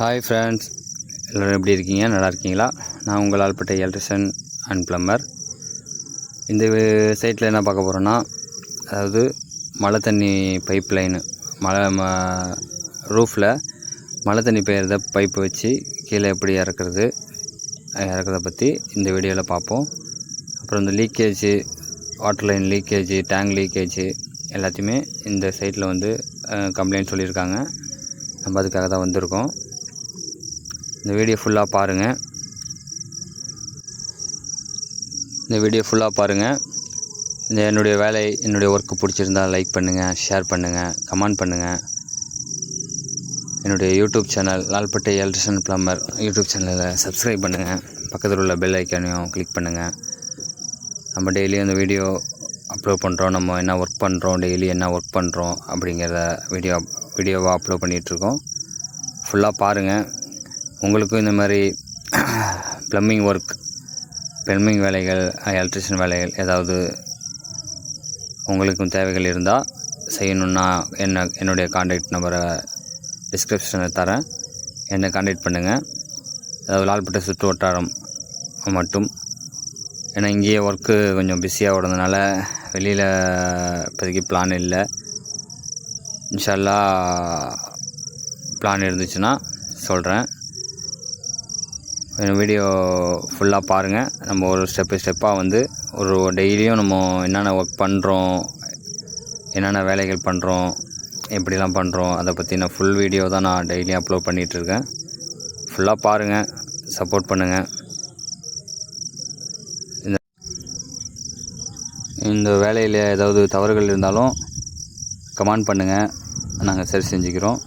Hi friends எல்லோரும் எப்படி இருக்கீங்க? நல்லா இருக்கீங்களா? நான் உங்கள் ஆள்பட்ட எலக்ட்ரிஷன் அண்ட் ப்ளம்பர் இந்த சைட்டில் என்ன பார்க்க போகிறோன்னா அதாவது மழை தண்ணி பைப் லைனு மழை ம ரூஃபில் மழை தண்ணி பெய்கிறத பைப்பு வச்சு கீழே எப்படி இறக்குறது இறக்குறத பற்றி இந்த வீடியோவில் பார்ப்போம். அப்புறம் இந்த leakage water line leakage tank leakage எல்லாத்தையுமே இந்த சைட்டில் வந்து கம்ப்ளைண்ட் சொல்லியிருக்காங்க. நம்ம அதுக்காக தான் வந்திருக்கோம். இந்த வீடியோ ஃபுல்லாக பாருங்கள் இந்த வீடியோ ஃபுல்லாக பாருங்கள் இந்த என்னுடைய வேலை என்னுடைய ஒர்க்கு பிடிச்சிருந்தா லைக் பண்ணுங்கள் ஷேர் பண்ணுங்கள் கமெண்ட் பண்ணுங்கள் என்னுடைய YouTube channel Lalpettai electrician plumber YouTube சேனலில் சப்ஸ்கிரைப் பண்ணுங்கள் பக்கத்தில் உள்ள பெல் ஐக்கானையும் கிளிக் பண்ணுங்கள் நம்ம டெய்லியும் இந்த வீடியோ அப்லோட் பண்ணுறோம் நம்ம என்ன ஒர்க் பண்ணுறோம் டெய்லி என்ன ஒர்க் பண்ணுறோம் அப்படிங்கிறத வீடியோ வீடியோவாக அப்லோட் பண்ணிகிட்ருக்கோம் ஃபுல்லாக பாருங்கள் உங்களுக்கும் இந்த மாதிரி ப்ளம்பிங் ஒர்க் ப்ளம்பிங் வேலைகள் எலக்ட்ரிஷியன் வேலைகள் ஏதாவது உங்களுக்கும் தேவைகள் இருந்தால் செய்யணுன்னா என்ன என்னுடைய காண்டாக்ட் நம்பரை டிஸ்கிரிப்ஷனில் தரேன். என்னை காண்டாக்ட் பண்ணுங்கள் அதாவது லால்பட்டை சுற்று வட்டாரம் மட்டும். ஏன்னா இங்கேயே ஒர்க்கு கொஞ்சம் பிஸியாக ஓடுறதுனால வெளியில் இப்போதைக்கு பிளான் இல்லை. இன்ஷால்லா பிளான் இருந்துச்சுன்னா சொல்கிறேன் வீடியோ ஃபுல்லாக பாருங்கள் நம்ம ஒரு ஸ்டெப்பு ஸ்டெப்பாக வந்து ஒரு டெய்லியும் நம்ம என்னென்ன ஒர்க் பண்ணுறோம் என்னென்ன வேலைகள் பண்ணுறோம் எப்படிலாம் பண்ணுறோம் அதை பற்றின ஃபுல் வீடியோ தான் நான் டெய்லியும் அப்லோட் பண்ணிகிட்ருக்கேன் ஃபுல்லாக பாருங்கள் சப்போர்ட் பண்ணுங்கள் இந்த இந்த வேலையில் ஏதாவது தவறுகள் இருந்தாலும் கமெண்ட் பண்ணுங்கள் நாங்கள் சரி செஞ்சுக்கிறோம்.